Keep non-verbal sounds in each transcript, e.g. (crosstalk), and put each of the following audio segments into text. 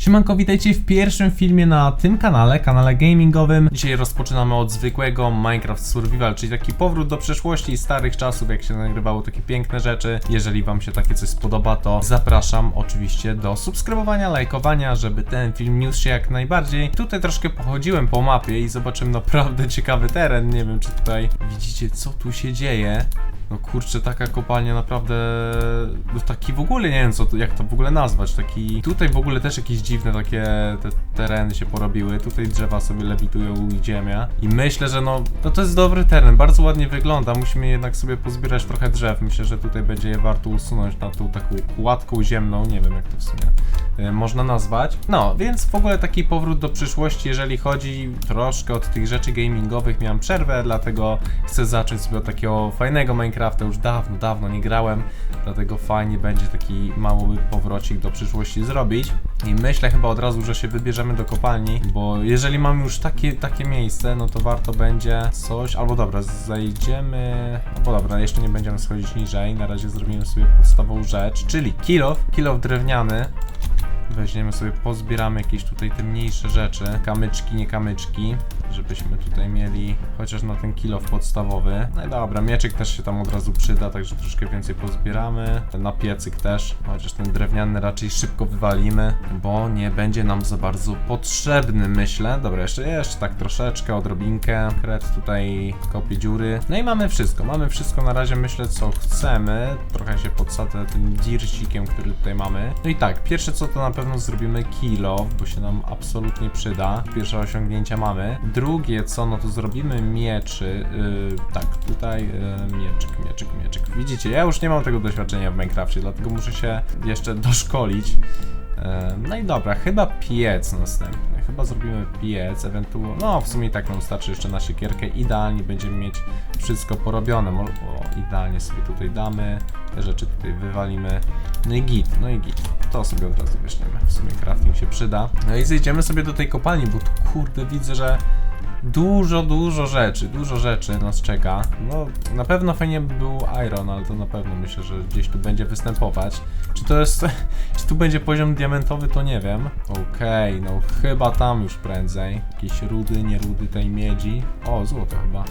Siemanko, witajcie w pierwszym filmie na tym kanale, kanale gamingowym. Dzisiaj rozpoczynamy od zwykłego Minecraft Survival, czyli taki powrót do przeszłości i starych czasów, jak się nagrywało takie piękne rzeczy. Jeżeli wam się takie coś spodoba, to zapraszam oczywiście do subskrybowania, lajkowania, żeby ten film niósł się jak najbardziej. Tutaj troszkę pochodziłem po mapie i zobaczyłem naprawdę (laughs) ciekawy teren. Nie wiem, czy tutaj widzicie, co tu się dzieje. No kurczę, taka kopalnia naprawdę. No taki w ogóle nie wiem co jak to w ogóle nazwać. Taki. Tutaj w ogóle też jakieś dziwne takie te tereny się porobiły. Tutaj drzewa sobie lewitują i ziemia. I myślę, że no, no to jest dobry teren, bardzo ładnie wygląda. Musimy jednak sobie pozbierać trochę drzew. Myślę, że tutaj będzie je warto usunąć na tą taką kładką ziemną. Nie wiem jak to w sumie e, można nazwać. No, więc w ogóle taki powrót do przyszłości, jeżeli chodzi troszkę od tych rzeczy gamingowych, miałem przerwę, dlatego chcę zacząć sobie od takiego fajnego Minecrafta, już dawno, dawno nie grałem, dlatego fajnie będzie taki mały powrocik do przyszłości zrobić. I myślę chyba od razu, że się wybierzemy do kopalni, bo jeżeli mamy już takie, takie miejsce, no to warto będzie coś, albo dobra, zejdziemy, albo dobra, jeszcze nie będziemy schodzić niżej, na razie zrobimy sobie podstawową rzecz, czyli kilof, kilof drewniany, Weźmiemy sobie, pozbieramy jakieś tutaj te mniejsze rzeczy. Kamyczki, nie kamyczki. Żebyśmy tutaj mieli chociaż na ten kilof podstawowy. No i dobra, mieczek też się tam od razu przyda, także troszkę więcej pozbieramy. Na piecyk też, chociaż ten drewniany raczej szybko wywalimy, bo nie będzie nam za bardzo potrzebny, myślę. Dobra, jeszcze, jeszcze tak troszeczkę, odrobinkę. Kret tutaj kopie dziury. No i mamy wszystko, mamy wszystko na razie, myślę, co chcemy. Trochę się podsadzę tym dircikiem, który tutaj mamy. No i tak, pierwsze co to na pewno zrobimy kilo, bo się nam absolutnie przyda. Pierwsze osiągnięcia mamy. Co, no to zrobimy mieczy. Yy, tak, tutaj yy, mieczyk, mieczyk, mieczyk. Widzicie, ja już nie mam tego doświadczenia w Minecrafcie, dlatego muszę się jeszcze (laughs) doszkolić. E, No i dobra, chyba piec następny. Chyba zrobimy piec, ewentualnie. No, w sumie tak nam starczy jeszcze na siekierkę. Idealnie będziemy mieć wszystko porobione. O, idealnie sobie tutaj damy. Te rzeczy tutaj wywalimy. No i git, no i git. To sobie od razu weźmiemy. W sumie crafting się przyda. No i zejdziemy sobie do tej kopalni, bo tu kurde widzę, że Dużo, dużo rzeczy, dużo rzeczy nas czeka. No, na pewno fajnie by był Iron, ale to na pewno myślę, że gdzieś tu będzie występować. Czy to jest. (laughs) Czy tu będzie poziom diamentowy, to nie wiem. Okej, no chyba tam już prędzej. Jakieś rudy, nie rudy tej miedzi. O, złoto chyba.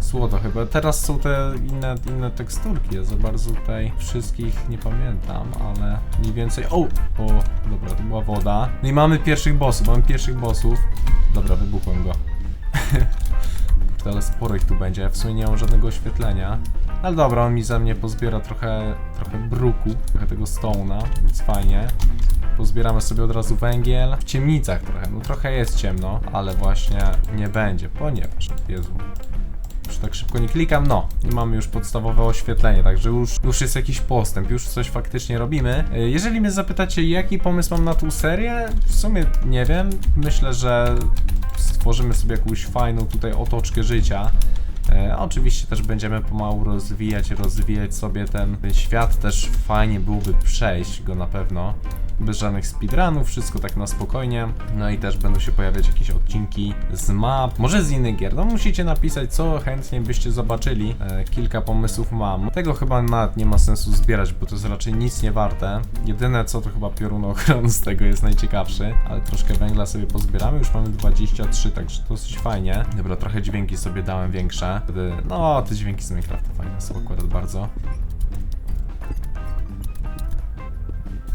Złoto chyba. Teraz są te inne, inne teksturki. Ja za bardzo tutaj wszystkich nie pamiętam, ale mniej więcej. O! O, dobra, to była woda. No i mamy pierwszych bossów, mamy pierwszych bossów. Dobra, wybuchłem go. Ale sporo ich tu będzie. W sumie nie mam żadnego oświetlenia. Ale dobra, on mi za mnie pozbiera trochę, trochę bruku, trochę tego stone'a, więc fajnie. Pozbieramy sobie od razu węgiel. W ciemnicach trochę, no trochę jest ciemno, ale właśnie nie będzie, ponieważ, Jezu, już tak szybko nie klikam, no i mamy już podstawowe oświetlenie, także już, już jest jakiś postęp, już coś faktycznie robimy. E, Jeżeli mnie zapytacie, jaki pomysł mam na tą serię, w sumie nie wiem. Myślę, że stworzymy sobie jakąś fajną tutaj otoczkę życia. E, oczywiście też będziemy pomału rozwijać, rozwijać sobie ten świat, też fajnie byłoby przejść go na pewno. Bez żadnych speedrunów, wszystko tak na spokojnie. No i też będą się pojawiać jakieś odcinki z map, może z innych gier. No musicie napisać, co chętnie byście zobaczyli. E, kilka pomysłów mam. Tego chyba nawet nie ma sensu zbierać, bo to jest raczej nic nie warte. Jedyne co to chyba piorunochron z tego jest najciekawszy. Ale troszkę węgla sobie pozbieramy, już mamy 23, także dosyć fajnie. Dobra, trochę dźwięki sobie dałem większe. Wtedy, no te dźwięki z Minecrafta fajne są akurat bardzo.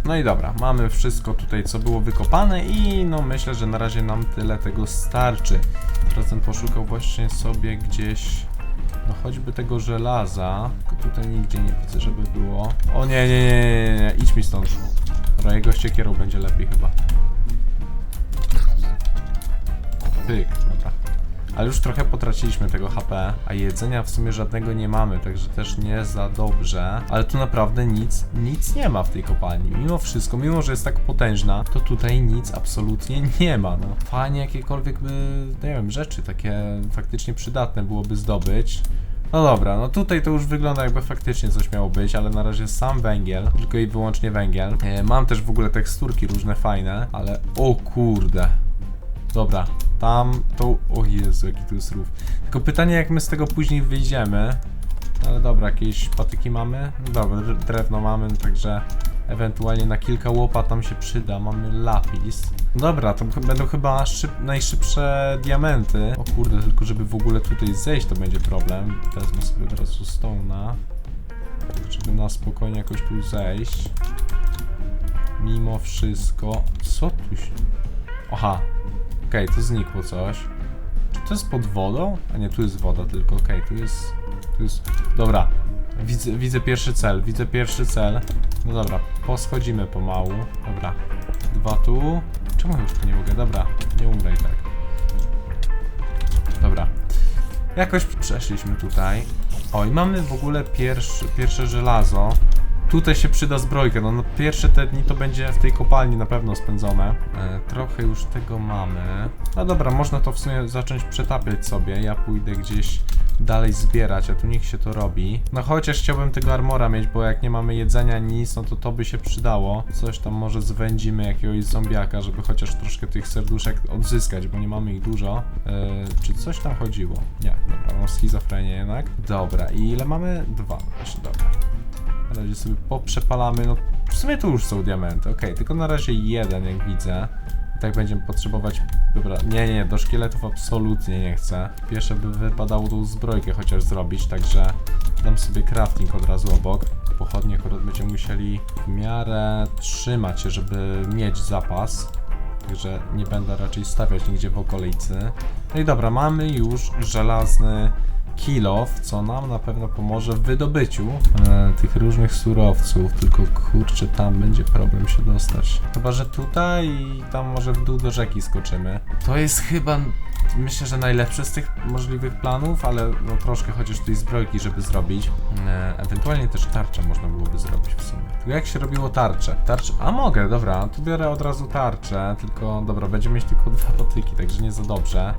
No i dobra, mamy wszystko tutaj, co było wykopane i no myślę, że na razie nam tyle tego starczy. Teraz poszukał właśnie sobie gdzieś, no choćby tego żelaza, tylko tutaj nigdzie nie widzę, żeby było. O nie, nie, nie, nie, nie, idź mi stąd. Dobra, jego ściekierą będzie lepiej chyba. Pyk. Ale już trochę potraciliśmy tego HP, a jedzenia w sumie żadnego nie mamy, także też nie za dobrze. Ale tu naprawdę nic, nic nie ma w tej kopalni. Mimo wszystko, mimo że jest tak potężna, to tutaj nic absolutnie nie ma. No, fajnie jakiekolwiek by, nie wiem, rzeczy takie faktycznie przydatne byłoby zdobyć. No dobra, no tutaj to już wygląda jakby faktycznie coś miało być, ale na razie sam węgiel, tylko i wyłącznie węgiel. E, mam też w ogóle teksturki różne fajne, ale o kurde. Dobra, tam to. O Jezu, jaki tu jest rów. Tylko pytanie, jak my z tego później wyjdziemy. Ale dobra, jakieś patyki mamy? No dobra, dr- drewno mamy, no także Ewentualnie na kilka łopat tam się przyda. Mamy lapis. Dobra, to będą chyba szyb najszybsze diamenty. O kurde, tylko żeby w ogóle tutaj zejść to będzie problem. Wezmę sobie od razu stone'a. Żeby na spokojnie jakoś tu zejść. Mimo wszystko. Co tu się... Aha. Okej, to znikło coś. Czy to jest pod wodą? A nie, tu jest woda tylko. Okej, tu jest... Tu jest... Dobra. Widzę, widzę pierwszy cel, widzę pierwszy cel. No dobra, poschodzimy pomału. Dobra. Dwa tu. Czemu już tu nie mogę? Dobra, nie umrę i tak. Dobra. Jakoś przeszliśmy tutaj. O, i mamy w ogóle pierwszy, pierwsze żelazo. Tutaj się przyda zbrojka. No, no pierwsze te dni to będzie w tej kopalni na pewno spędzone. E, trochę już tego mamy. No dobra, można to w sumie zacząć przetapiać sobie. Ja pójdę gdzieś dalej zbierać, a tu niech się to robi. No chociaż chciałbym tego armora mieć, bo jak nie mamy jedzenia nic, no to to by się przydało. Coś tam może zwędzimy jakiegoś zombiaka, żeby chociaż troszkę tych serduszek odzyskać, bo nie mamy ich dużo. E, czy coś tam chodziło? Nie, dobra, mam schizofrenię jednak. Dobra, i ile mamy? Dwa. Znaczy, dobra. Na razie sobie poprzepalamy, no w sumie tu już są diamenty, okej, tylko na razie jeden jak widzę. I tak będziemy potrzebować, dobra, nie, nie, do szkieletów absolutnie nie chcę. Pierwsze by wypadało tą zbrojkę chociaż zrobić, także dam sobie crafting od razu obok. Pochodnie akurat będziemy musieli w miarę trzymać się, żeby mieć zapas. Także nie będę raczej stawiać nigdzie w okolicy. No i dobra, mamy już żelazny kilof, co nam na pewno pomoże w wydobyciu e, tych różnych surowców, tylko kurczę, tam będzie problem się dostać. Chyba, że tutaj i tam może w dół do rzeki skoczymy. To jest chyba, myślę, że najlepszy z tych możliwych planów, ale no troszkę chociaż tej zbrojki, żeby zrobić. E, ewentualnie też tarczę można byłoby zrobić w sumie. Tylko jak się robiło tarczę? Tarczę, a mogę, dobra, tu biorę od razu tarczę, tylko dobra, będziemy mieć tylko dwa patyki, także nie za dobrze.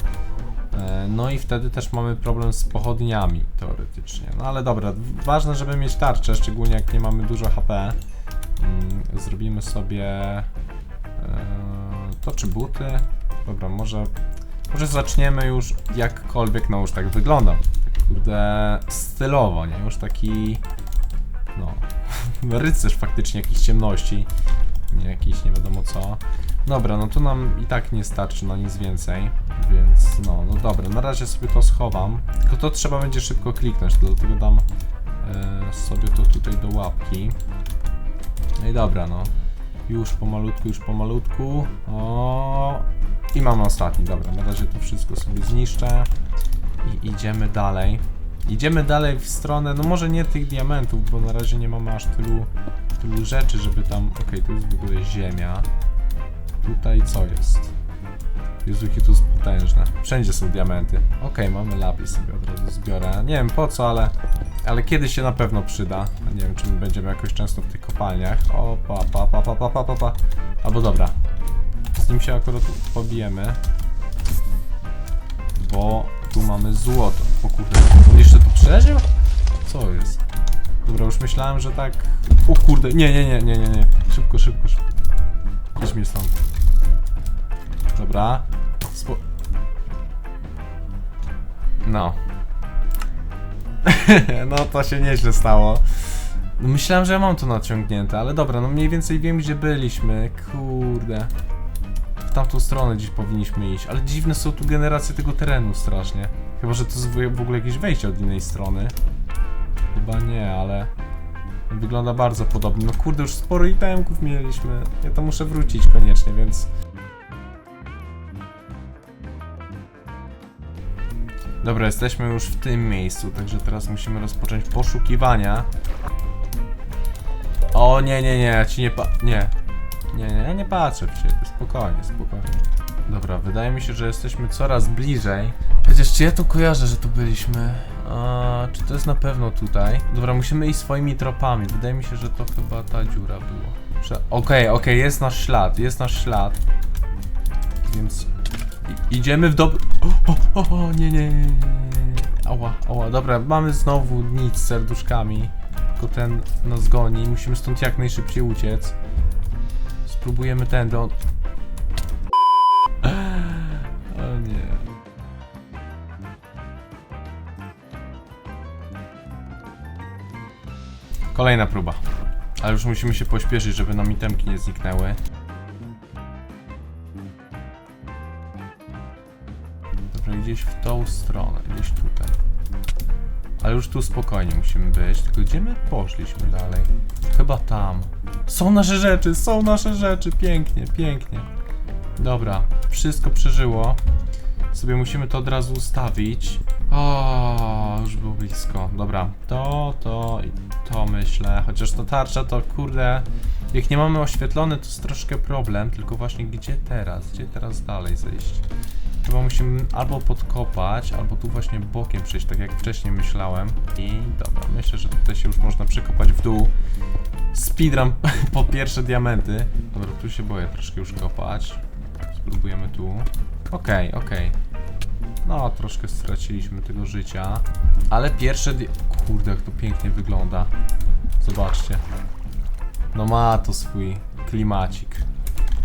E, No i wtedy też mamy problem z pochodniami, teoretycznie. No ale dobra, ważne, żeby mieć tarczę, szczególnie jak nie mamy dużo HP. Mm, Zrobimy sobie e, to czy buty. Dobra, może, może zaczniemy już jakkolwiek, no już tak wygląda. Kurde, stylowo, nie? Już taki, no, (laughs) rycerz faktycznie jakiejś ciemności. Nie jakiś nie wiadomo co. Dobra, no tu nam i tak nie starczy na nic więcej, więc no, no dobra, na razie sobie to schowam. Tylko to trzeba będzie szybko kliknąć, dlatego dam e, sobie to tutaj do łapki. No i dobra, no. Już pomalutku, już pomalutku. O I mamy ostatni, dobra, na razie to wszystko sobie zniszczę. I idziemy dalej. Idziemy dalej w stronę, no może nie tych diamentów, bo na razie nie mamy aż tylu, tylu rzeczy, żeby tam... Okej, tu jest w ogóle ziemia. Tutaj co jest? Jezu, jakie to jest potężne. Wszędzie są diamenty. Okej, mamy lapis sobie od razu zbiorę. Nie wiem po co, ale... Ale kiedyś się na pewno przyda. Nie wiem, czy my będziemy jakoś często w tych kopalniach. O, pa, pa, pa, pa, pa, pa, pa. Albo dobra. Z nim się akurat pobijemy. Bo tu mamy złoto. O kurde, on jeszcze tu przeżył? Co jest? Dobra, już myślałem, że tak... O kurde, nie, nie, nie, nie, nie, nie. Szybko, szybko, szybko. Idź mi stąd. Dobra. No. (laughs) no to się nieźle stało. No, Myślałem, że ja mam to naciągnięte, ale dobra, no mniej więcej wiem gdzie byliśmy. Kurde. W tamtą stronę dziś powinniśmy iść, ale dziwne są tu generacje tego terenu strasznie. Chyba, że to jest w ogóle jakieś wejście od innej strony. Chyba nie, ale... Wygląda bardzo podobnie. No kurde, już sporo itemków mieliśmy. Ja to muszę wrócić koniecznie, więc... Dobra, jesteśmy już w tym miejscu, także teraz musimy rozpocząć poszukiwania. O nie, nie, nie, ja ci nie pa... Nie. Nie, nie, ja nie patrzę w ciebie, spokojnie, spokojnie. Dobra, wydaje mi się, że jesteśmy coraz bliżej. Chociaż czy ja to kojarzę, że tu byliśmy? A, czy to jest na pewno tutaj? Dobra, musimy iść swoimi tropami. Wydaje mi się, że to chyba ta dziura była. Okej, okej, jest nasz ślad, jest nasz ślad. Więc idziemy w dob... O, o, o, nie, nie, nie. Ała, ała, dobra, mamy znowu nic z serduszkami. Tylko ten nas goni, musimy stąd jak najszybciej uciec. Spróbujemy tędy, on... (gasps) O nie. Kolejna próba. Ale już musimy się pośpieszyć, żeby nam itemki nie zniknęły. Gdzieś w tą stronę, gdzieś tutaj. Ale już tu spokojnie musimy być. Tylko gdzie my poszliśmy dalej? Chyba tam. Są nasze rzeczy, są nasze rzeczy. Pięknie, pięknie. Dobra, wszystko przeżyło. Sobie musimy to od razu ustawić. O, już było blisko. Dobra, to, to i to myślę. Chociaż ta tarcza to kurde. Jak nie mamy oświetlony, to jest troszkę problem. Tylko właśnie gdzie teraz? Gdzie teraz dalej zejść? Chyba musimy albo podkopać, albo tu właśnie bokiem przejść, tak jak wcześniej myślałem. I dobra, myślę, że tutaj się już można przekopać w dół. Speedrun (laughs) po pierwsze diamenty. Dobra, tu się boję troszkę już kopać. Spróbujemy tu. Okej, okej. No, troszkę straciliśmy tego życia. Ale pierwsze Kurde, jak to pięknie wygląda. Zobaczcie. No ma to swój klimacik.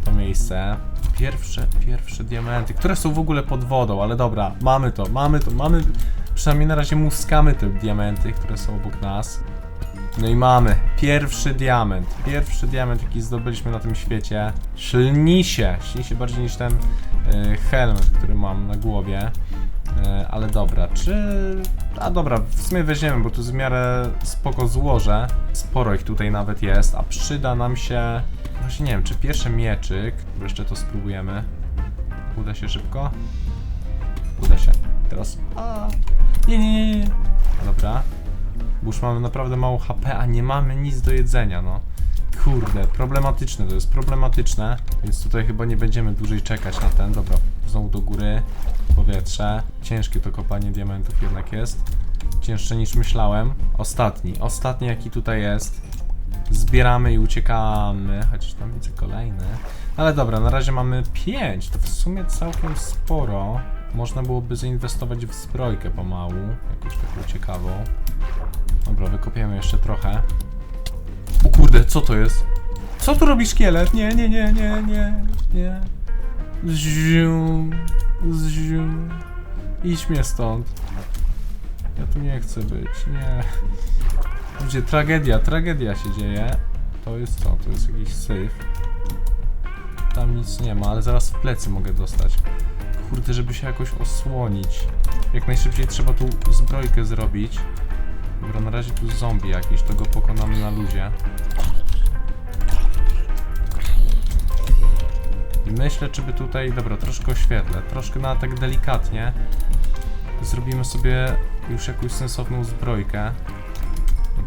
To miejsce. Pierwsze, pierwsze diamenty, które są w ogóle pod wodą, ale dobra, mamy to, mamy to, mamy... Przynajmniej na razie muskamy te diamenty, które są obok nas. No i mamy pierwszy diament. Pierwszy diament, jaki zdobyliśmy na tym świecie. Ślni się. Śni się bardziej niż ten y, helmet, który mam na głowie. Y, ale dobra, czy... A dobra, w sumie weźmiemy, bo tu w miarę spoko złoże. Sporo ich tutaj nawet jest, a przyda nam się... Właśnie nie wiem, czy pierwszy mieczyk... Bo jeszcze to spróbujemy. Uda się szybko? Uda się. Teraz... A. Nie, nie, nie, nie. Dobra. Bo już mamy naprawdę mało HP, a nie mamy nic do jedzenia, no. Kurde, problematyczne to jest, problematyczne. Więc tutaj chyba nie będziemy dłużej czekać na ten. Dobra, znowu do góry, powietrze. Ciężkie to kopanie diamentów jednak jest. Cięższe niż myślałem. Ostatni, ostatni jaki tutaj jest. Zbieramy i uciekamy, chociaż tam widzę kolejny. Ale dobra, na razie mamy 5, to w sumie całkiem sporo. Można byłoby zainwestować w zbrojkę pomału, jakąś taką ciekawą. Dobra, wykopiemy jeszcze trochę. O kurde, co to jest? Co tu robi szkielet? Nie, nie, nie, nie, nie, nie. Zziu, zziu. Idź stąd. Ja tu nie chcę być, nie. Gdzie tragedia, tragedia się dzieje. To jest co? To jest jakiś syf. Tam nic nie ma, ale zaraz w plecy mogę dostać. Kurde, żeby się jakoś osłonić. Jak najszybciej trzeba tu zbrojkę zrobić. Dobra, na razie tu zombie jakiś, to go pokonamy na luzie. I myślę, czy by tutaj, dobra, troszkę oświetlę, troszkę na tak delikatnie. Zrobimy sobie już jakąś sensowną zbrojkę.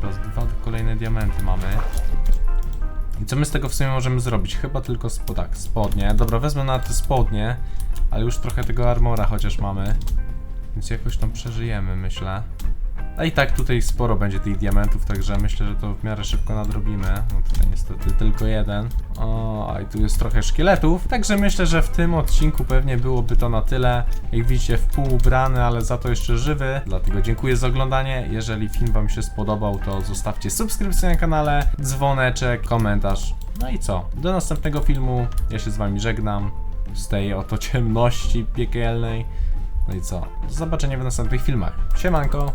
Dobra, dwa kolejne diamenty mamy. I co my z tego w sumie możemy zrobić? Chyba tylko spo, tak, spodnie. Dobra, wezmę na te spodnie, ale już trochę tego armora chociaż mamy. Więc jakoś tam przeżyjemy, myślę. A i tak tutaj sporo będzie tych diamentów, także myślę, że to w miarę szybko nadrobimy. No tutaj niestety tylko jeden. O, i tu jest trochę szkieletów. Także myślę, że w tym odcinku pewnie byłoby to na tyle. Jak widzicie, w pół ubrany, ale za to jeszcze żywy. Dlatego dziękuję za oglądanie. Jeżeli film Wam się spodobał, to zostawcie subskrypcję na kanale, dzwoneczek, komentarz. No i co? Do następnego filmu. Ja się z Wami żegnam. Z tej oto ciemności piekielnej. No i co? Do zobaczenia w następnych filmach. Siemanko!